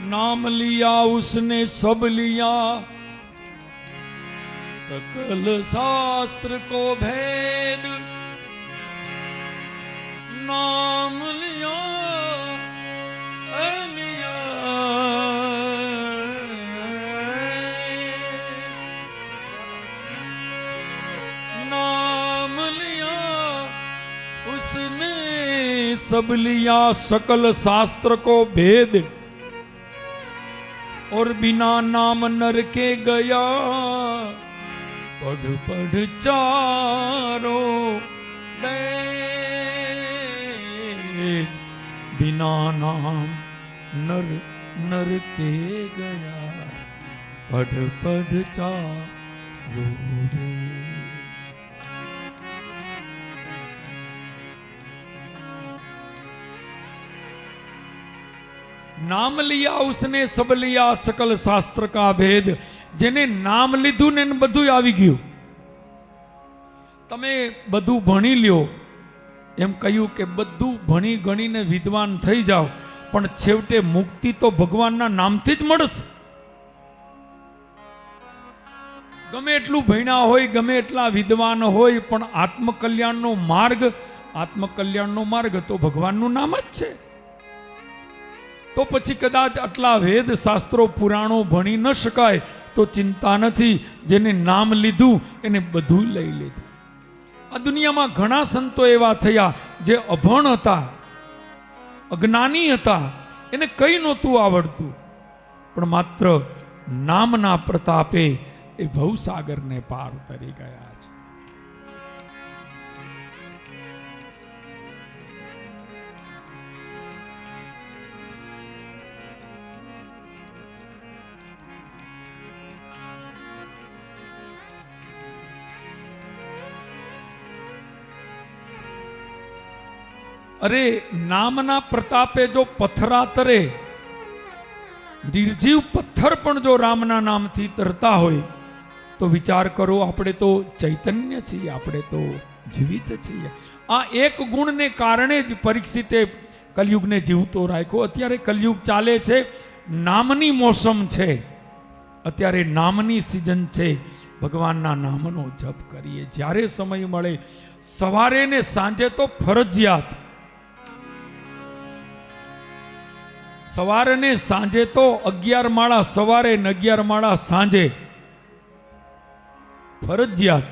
नाम लिया उसने सब लिया। सकल शास्त्र को भेद। नाम लिया नाम लिया, उसने सब लिया। सकल शास्त्र को भेद। और बिना नाम नर के गया पढ़ पढ़ चारो वेद। बिना नाम नर नर के गया पढ़ पढ़ चारो वेद। નામ લિયા, ઉસને સબ લિયા, સકલ શાસ્ત્ર કા ભેદ. જેને નામ લીધું ને એને બધું આવી ગયું. તમે બધું ભણી લ્યો. એમ કહ્યું કે બધું ભણી ગણીને વિદ્વાન થઈ જાઓ. પણ છેવટે મુક્તિ તો ભગવાનના નામથી જ મળશે. ગમે એટલું ભણ્યા હોય, ગમે એટલા વિદ્વાન હોય, પણ આત્મકલ્યાણનો માર્ગ આત્મકલ્યાણનો માર્ગ તો ભગવાનનું નામ જ છે. તો પછી કદાચ આટલા વેદ શાસ્ત્રો પુરાણો ભણી ન શકાય, તો ચિંતા નથી, જેને નામ લીધું, એને બધું લઈ લીધું. આ દુનિયામાં ઘણા સંતો એવા થયા, જે અભણ હતા, અજ્ઞાની હતા, એને કંઈ નહોતું આવડતું. પણ માત્ર નામના પ્રતાપે એ ભવસાગરને પાર તરી ગયા. અરે, નામના પ્રતાપે જો પથરા તરે, નિર્જીવ પથ્થર પણ જો રામના નામથી તરતા હોય, તો વિચાર કરો, આપણે તો ચૈતન્ય છીએ, આપણે તો જીવિત છીએ. આ એક ગુણને કારણે જ પરીક્ષિતે કલયુગને જીવતો રાખ્યો. અત્યારે કલયુગ ચાલે છે, નામની મોસમ છે. અત્યારે નામની સિઝન છે. ભગવાનના નામનો જપ કરીએ. જ્યારે સમય મળે, સવારે ને સાંજે તો ફરજિયાત સવારે ને સાંજે તો અગિયાર માળા સવારે ને અગિયાર માળા સાંજે. ફરજિયાત.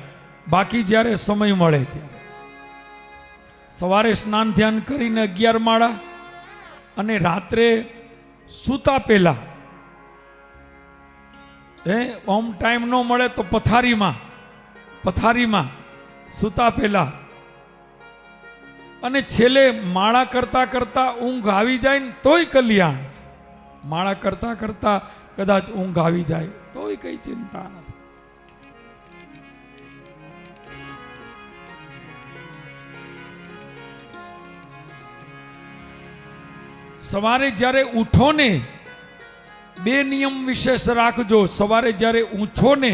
બાકી જ્યારે સમય મળે ત્યારે. સવારે સ્નાન ધ્યાન કરીને અગિયાર માળા અને રાત્રે સૂતા પહેલા. એ ઓમ ટાઈમ ન મળે તો પથારીમાં પથારીમાં સૂતા પહેલા અને છેલ્લે માળા કરતા કરતા ઊંઘ આવી જાય ને તોય કલ્યાણ છે. માળા કરતા કરતા કદાચ ઊંઘ આવી જાય, તોય કઈ ચિંતા નથી. સવારે જ્યારે ઉઠો ને, બે નિયમ વિશેષ રાખજો. સવારે જ્યારે ઊંચો ને,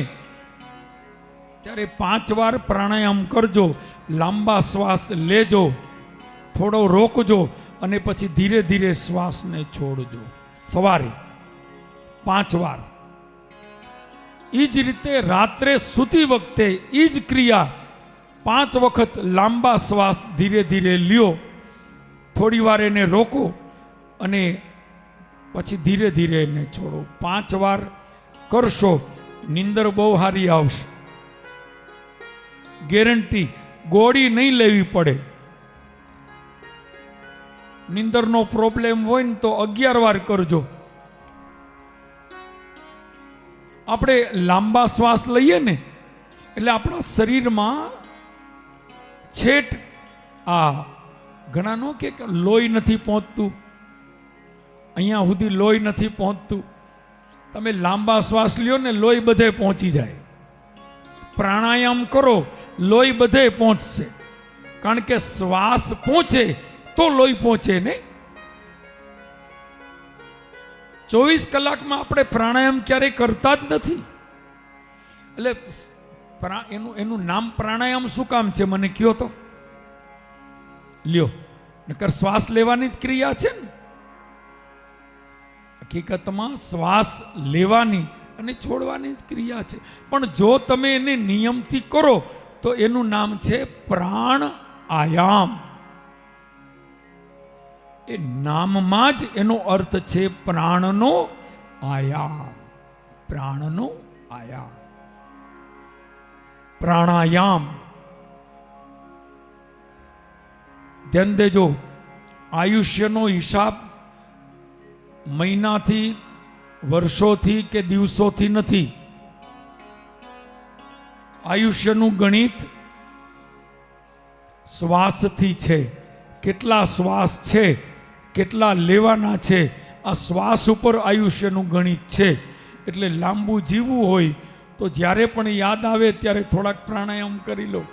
ત્યારે પાંચ વાર પ્રાણાયામ કરજો, લાંબા શ્વાસ લેજો. થોડો રોકજો અને પછી ધીરે ધીરે શ્વાસને છોડજો. સવારે પાંચ વાર. એ જ રીતે રાત્રે સૂતી વખતે એ જ ક્રિયા પાંચ વખત લાંબા શ્વાસ ધીરે ધીરે લ્યો. થોડી વાર એને રોકો અને પછી ધીરે ધીરે એને છોડો. પાંચ વાર કરશો, નિંદર બહુ સારી આવશે. ગેરંટી, ગોળી નહીં લેવી પડે. નિંદરનો પ્રોબ્લેમ હોય ને તો અગિયાર વાર કરજો. આપણે લાંબા શ્વાસ લઈએ ને, એટલે આપણા શરીરમાં છેટ, આ ઘણા નો કે લોહી નથી પહોંચતું. અહીંયા સુધી લોહી નથી પહોંચતું. તમે લાંબા શ્વાસ લ્યો ને લોહી બધે પહોંચી જાય. પ્રાણાયામ કરો, લોહી બધે પહોંચશે. કારણ કે શ્વાસ પહોંચે તો લોહી પહોંચે ને ચોવીસ કલાકમાં આપણે પ્રાણાયામ ક્યારેય કરતા જ નથી. એટલે એનું એનું નામ પ્રાણાયામ શું કામ છે મને કયો તો? લ્યો, નકર શ્વાસ લેવાની જ ક્રિયા છે ને. હકીકતમાં શ્વાસ લેવાની અને છોડવાની જ ક્રિયા છે. પણ જો તમે એને નિયમથી કરો, તો એનું નામ છે પ્રાણ આયામ એ નામમાં જ એનો અર્થ છે પ્રાણનો આયામ. પ્રાણનો આયામ. પ્રાણાયામ. ધ્યાન દેજો, આયુષ્યનો હિસાબ મહિનાથી, વર્ષોથી કે દિવસોથી નથી. આયુષ્યનું ગણિત શ્વાસથી છે. કેટલા શ્વાસ છે? કેટલા લેવાના છે? આ શ્વાસ ઉપર આયુષ્યનું ગણિત છે. એટલે લાંબુ જીવવું હોય તો જ્યારે પણ યાદ આવે ત્યારે થોડાક પ્રાણાયામ કરી લો.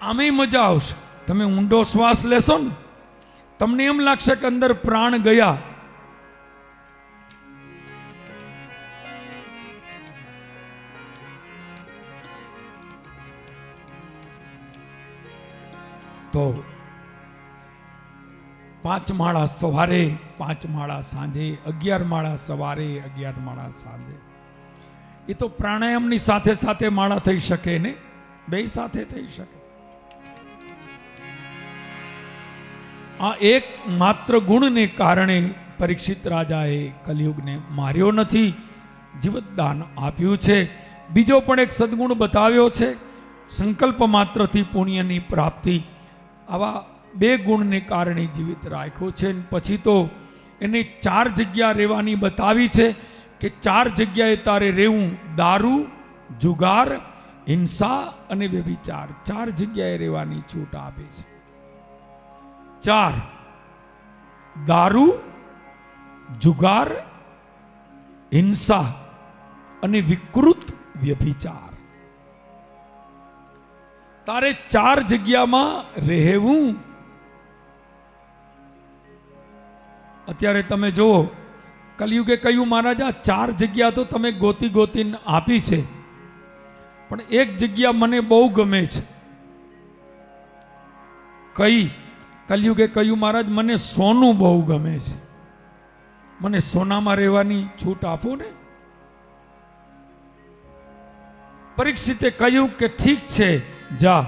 આમેય મજા આવશે. તમે ઊંડો શ્વાસ લેશો ને, તમને એમ લાગશે કે અંદર પ્રાણ ગયા. તો પાંચ માળા સવારે, પાંચ માળા સાંજે, અગિયાર માળા સવારે, અગિયાર માળા સાંજે. એ તો પ્રાણાયામની સાથે સાથે માળા થઈ શકે ને? બે સાથે થઈ શકે. આ એક માત્ર ગુણને કારણે પરીક્ષિત રાજાએ કલયુગને માર્યો નથી. જીવતદાન આપ્યું છે. બીજો પણ એક સદગુણ બતાવ્યો છે. સંકલ્પ માત્રથી પુણ્યની પ્રાપ્તિ આવા બે ગુણને કારણે જીવિત રાખ્યો છે. પછી તો એને ચાર જગ્યા રહેવાની બતાવી છે કે ચાર જગ્યાએ તારે રહેવું દારૂ, જુગાર, હિંસા અને વ્યભિચાર ચાર જગ્યાએ રહેવાની છૂટ આપે છે. ચાર, દારૂ, જુગાર, હિંસા અને વિકૃત વ્યભિચાર. તારે ચાર જગ્યામાં રહેવું? અત્યારે તમે જુઓ, કલયુગે કહ્યું, મહારાજા ચાર જગ્યા તો તમે ગોતી ગોતીને આપી છે. પણ એક જગ્યા મને બહુ ગમે છે. કઈ? કલયુગે કહ્યું, મહારાજ, મને સોનું બહુ ગમે છે. મને સોનામાં રહેવાની છૂટ આપો ને. પરીક્ષિતે કહ્યું કે ઠીક છે જા,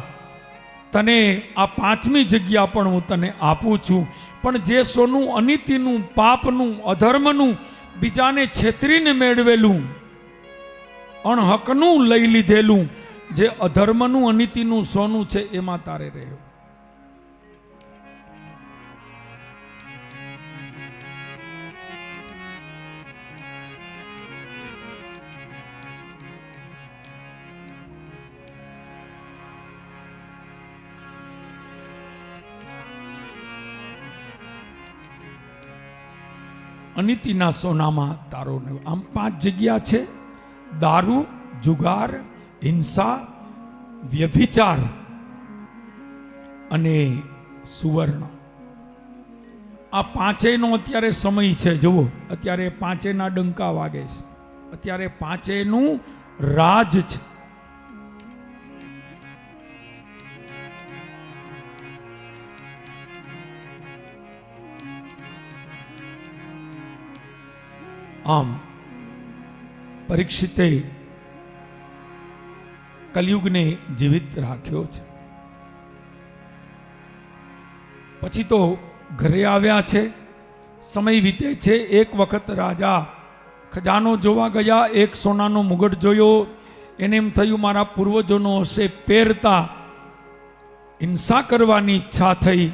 તને આ પાંચમી જગ્યા પણ હું તને આપું છું. પણ જે સોનું અનિતિનું, પાપનું, અધર્મનું, બીજાને છેતરીને મેળવેલું, અણહકનું લઈ લીધેલું, જે અધર્મનું, અનિતિનું સોનું છે, એમાં તારે રહેવું. અનિતિના સોનામાં તારો આમ પાંચ જગ્યા છે. દારૂ, જુગાર, હિંસા, વ્યભિચાર અને સુવર્ણ. આ પાંચેયનો અત્યારે સમય છે, જુઓ. અત્યારે પાંચેયના ડંકા વાગે છે. અત્યારે પાંચેયનું રાજ છે. આમ પરીક્ષિતે કલયુગને જીવિત રાખ્યો છે. પછી તો ઘરે આવ્યા છે, સમય વીતે છે, એક વખત રાજા ખજાનો જોવા ગયા, એક સોનાનો મુગટ જોયો, એને એમ થયું, મારા પૂર્વજોનો હશે, પહેરતા હિંસા કરવાની ઈચ્છા થઈ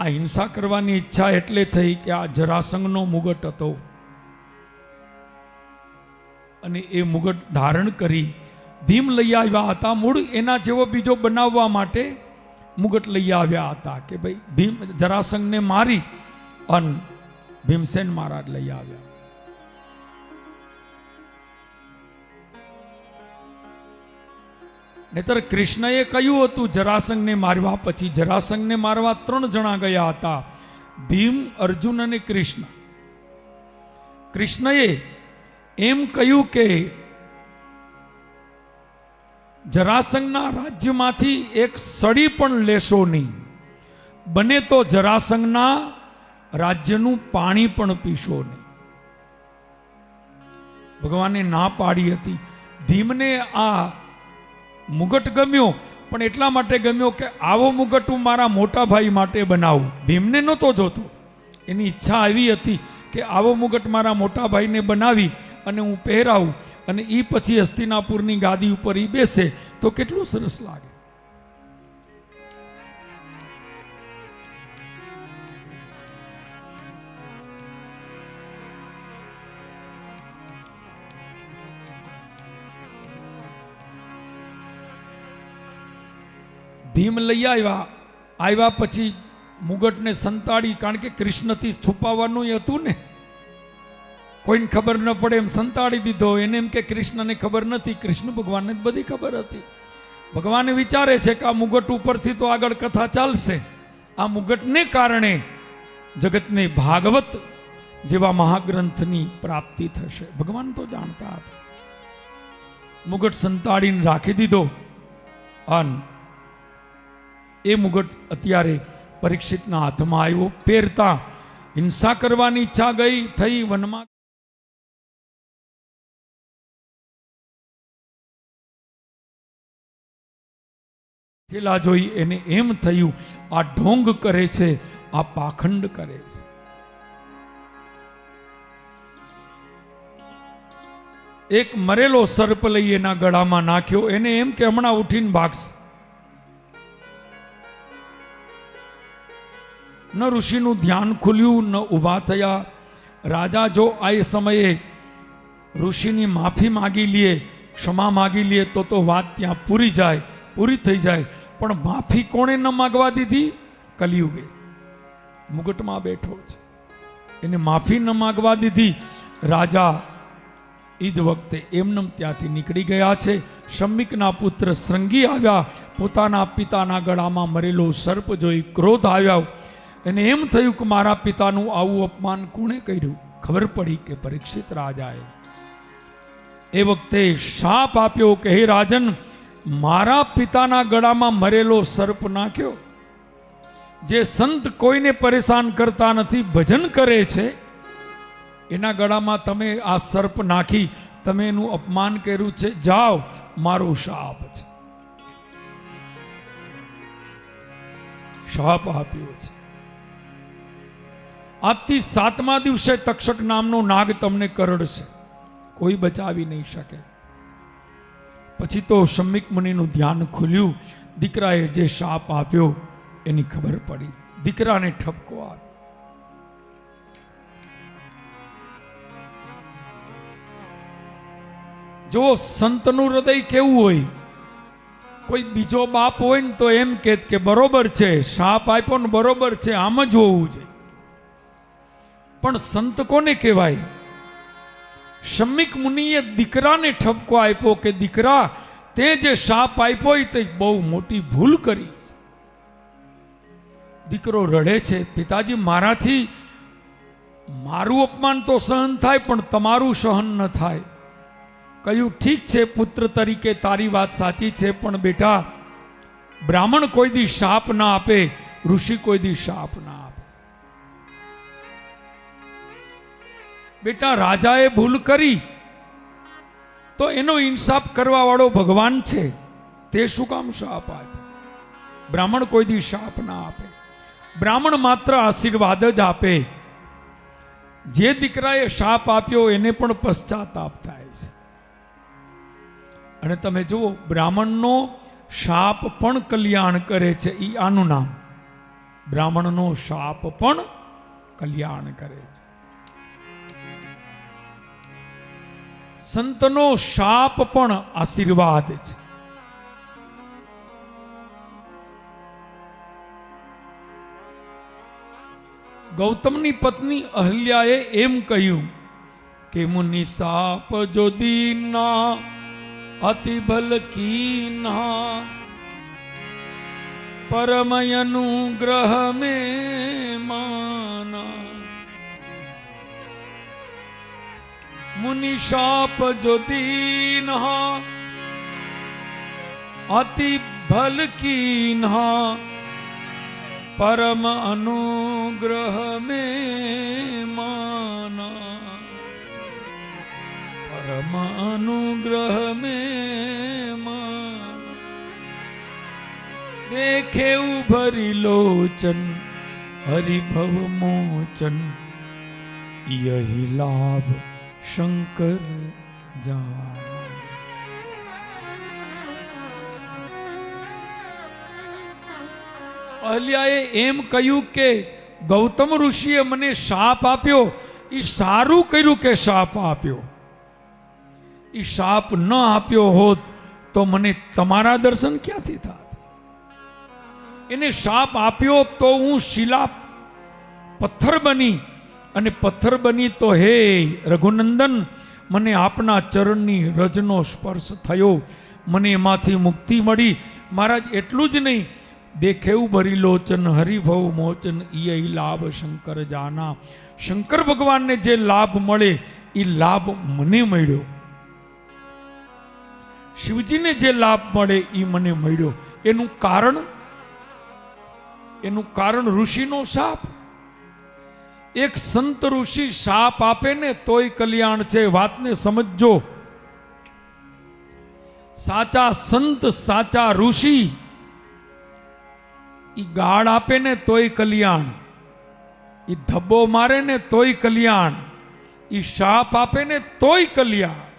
આ હિંસા કરવાની ઈચ્છા એટલે થઈ કે આ જરાસંઘનો મુગટ હતો. અને એ મુગટ ધારણ કરી ભીમ લઈ આવ્યા હતા. મૂળ એના જેવો બીજો બનાવવા માટે મુગટ લઈ આવ્યા હતા કે ભાઈ ભીમ જરાસંઘને મારી અન ભીમસેન મહારાજ લઈ આવ્યા. નહીતર કૃષ્ણએ કહ્યું હતું, જરાસંઘને મારવા પછી જરાસંઘને મારવા ત્રણ જણા ગયા હતા, ભીમ, અર્જુન અને કૃષ્ણ. કૃષ્ણએ એમ કહ્યું કે જરાસંઘના રાજ્યમાંથી એક સડી પણ લેશો નહીં. બને તો જરાસંઘના રાજ્યનું પાણી પણ પીશો નહીં. ભગવાને ના પાડી હતી. ભીમને આ મુગટ ગમ્યો, પણ એટલા માટે ગમ્યો કે આવો મુગટ હું મારા મોટા ભાઈ માટે બનાવું. ભીમને નહોતો જોતો. એની ઈચ્છા આવી હતી કે આવો મુગટ મારા મોટા ભાઈને બનાવી અને હું પહેરાવું અને એ પછી હસ્તિનાપુરની ગાદી ઉપર એ બેસે. તો કેટલું સરસ લાગે. ભીમ લઈ આવ્યા. આવ્યા પછી મુગટને સંતાડી, કારણ કે કૃષ્ણથી છુપાવવાનું હતું ને. કોઈને ખબર ન પડે એમ સંતાડી દીધો. એને એમ કે કૃષ્ણને ખબર નથી. કૃષ્ણ ભગવાનને બધી ખબર હતી. ભગવાને વિચારે છે કે આ મુગટ ઉપરથી તો આગળ કથા ચાલશે. આ મુગટને કારણે જગતને ભાગવત જેવા મહાગ્રંથની પ્રાપ્તિ થશે. ભગવાન તો જાણતા હતા. મુગટ સંતાડીને રાખી દીધો. અન એ મુગટ અત્યારે પરીક્ષિતના હાથમાં આવ્યો. પહેરતા હિંસા કરવાની ઈચ્છા ગઈ, થઈ વનમાં. થેલા જોઈ એને એમ થયું, આ ઢોંગ કરે છે, આ પાખંડ કરે છે. એક મરેલો સર્પ લઈ એના ગળામાં નાખ્યો. એને એમ કે, હમણાં ઉઠીને ભાગશે. ન ઋષિનું ધ્યાન ખુલ્યું, ન ઊભા થયા. રાજા જો આ સમયે ઋષિની માફી માગી લે, ક્ષમા માગી લે, તો તો વાત ત્યાં પૂરી જાય, પૂરી થઈ જાય. પણ માફી કોણે ન માગવા દીધી? કલિયુગે. મુગટમાં બેઠો છે. એને માફી ન માગવા દીધી. રાજા ઈદ વખતે એમનેમ ત્યાંથી નીકળી ગયા છે. શમ્મિકના પુત્ર શ્રંગી આવ્યા. પોતાના પિતાના ગળામાં મરેલો સર્પ જોઈ ક્રોધ આવ્યા. એને એમ થયું કે મારા પિતાનું આવું અપમાન કોણે કર્યું? ખબર પડી કે પરીક્ષિત રાજાએ એ વખતે શાપ આપ્યો કે, હે રાજન, મારા પિતાના ગળામાં મરેલો સર્પ નાખ્યો. જે સંત કોઈને પરેશાન કરતા નથી, ભજન કરે છે. એના ગળામાં તમે આ સર્પ નાખી, તમે એનું અપમાન કર્યું છે. જાઓ, મારો શાપ છે. શાપ આપ્યો છે. આજથી સાતમા દિવસે તક્ષક નામનો નાગ તમને કરડશે. કોઈ બચાવી નહીં શકે. પછી તો શમિક મુનિનું ધ્યાન ખુલ્યું. દીકરાએ જે શાપ આપ્યો એની ખબર પડી. દીકરાને ઠપકો આપ્યો. જો સંતનું હૃદય કેવું હોય? કોઈ બીજો બાપ હોય ને તો એમ કે બરોબર છે, શાપ આપ્યો ને બરોબર છે, આમ જ હોવું જોઈએ. પણ સંત કોને કહેવાય? શમ્મિક મુનિએ દીકરાને ઠપકો આપ્યો કે, દીકરા, તે જે શાપ આપ્યો એ તે બહુ મોટી ભૂલ કરી. દીકરો રડે છે, પિતાજી, મારાથી મારું અપમાન તો સહન થાય, પણ તમારું સહન ન થાય. કહ્યું, ઠીક છે, પુત્ર તરીકે તારી વાત સાચી છે, પણ બેટા, બ્રાહ્મણ કોઈ દી શાપ ના આપે, ઋષિ કોઈ દી શાપ ના આપે. બેટા રાજાએ ભૂલ કરી, તો એનો ઇન્સાફ કરવા વાળો ભગવાન છે. તે શું કામ શાપ આપે? બ્રાહ્મણ કોઈ દી શાપ ના આપે. બ્રાહ્મણ માત્ર આશીર્વાદ જ આપે. જે દીકરાએ શાપ આપ્યો, એને પણ પશ્ચાતાપ થાય છે. અને તમે જુઓ, બ્રાહ્મણનો શાપ પણ કલ્યાણ કરે છે. એ આનું નામ. બ્રાહ્મણનો શાપ પણ કલ્યાણ કરે છે. સંતનો શાપ પણ આશીર્વાદ છે. ગૌતમની પત્ની અહલ્યાએ એમ કહ્યું કે, મુનિ સાપ જો દીના, અતિ ભલ કીના. પરમ અનુગ્રહ મે માના. मुनि शाप जो दीन अति भल की परम अनुग्रह में माना। परम अनुग्रह में माना। देखे उभरी लोचन हरि भव मोचन, यही लाभ शंकर जाना અહલ્યાએ એમ કહ્યું કે ગૌતમ ઋષિએ મને શાપ આપ્યો એ સારું કર્યું કે શાપ આપ્યો એ શાપ ન આપ્યો હોત તો મને તમારા દર્શન ક્યાંથી થાત એને શાપ આપ્યો તો હું શિલા પથ્થર બની અને પથ્થર બની તો હે રઘુનંદન, મને આપના ચરણની રજનો સ્પર્શ થયો. મને એમાંથી મુક્તિ મળી. મહારાજ, એટલું જ નહીં. દેખેવું ભરી લોચન, હરિભવ મોચન ઈ લાભ શંકર જાના. શંકર ભગવાનને જે લાભ મળે એ લાભ મને મળ્યો. શિવજીને જે લાભ મળે એ મને મળ્યો. એનું કારણ? એનું કારણ ઋષિનો શાપ એક સંત ઋષિ શાપ આપે ને તોય કલ્યાણ છે. વાતને સમજજો. સાચા સંત, સાચા ઋષિ ઈ ગાળ આપે ને તોય કલ્યાણ. ઈ ધબ્બો મારે ને તોય કલ્યાણ. ઈ શાપ આપે ને તોય કલ્યાણ.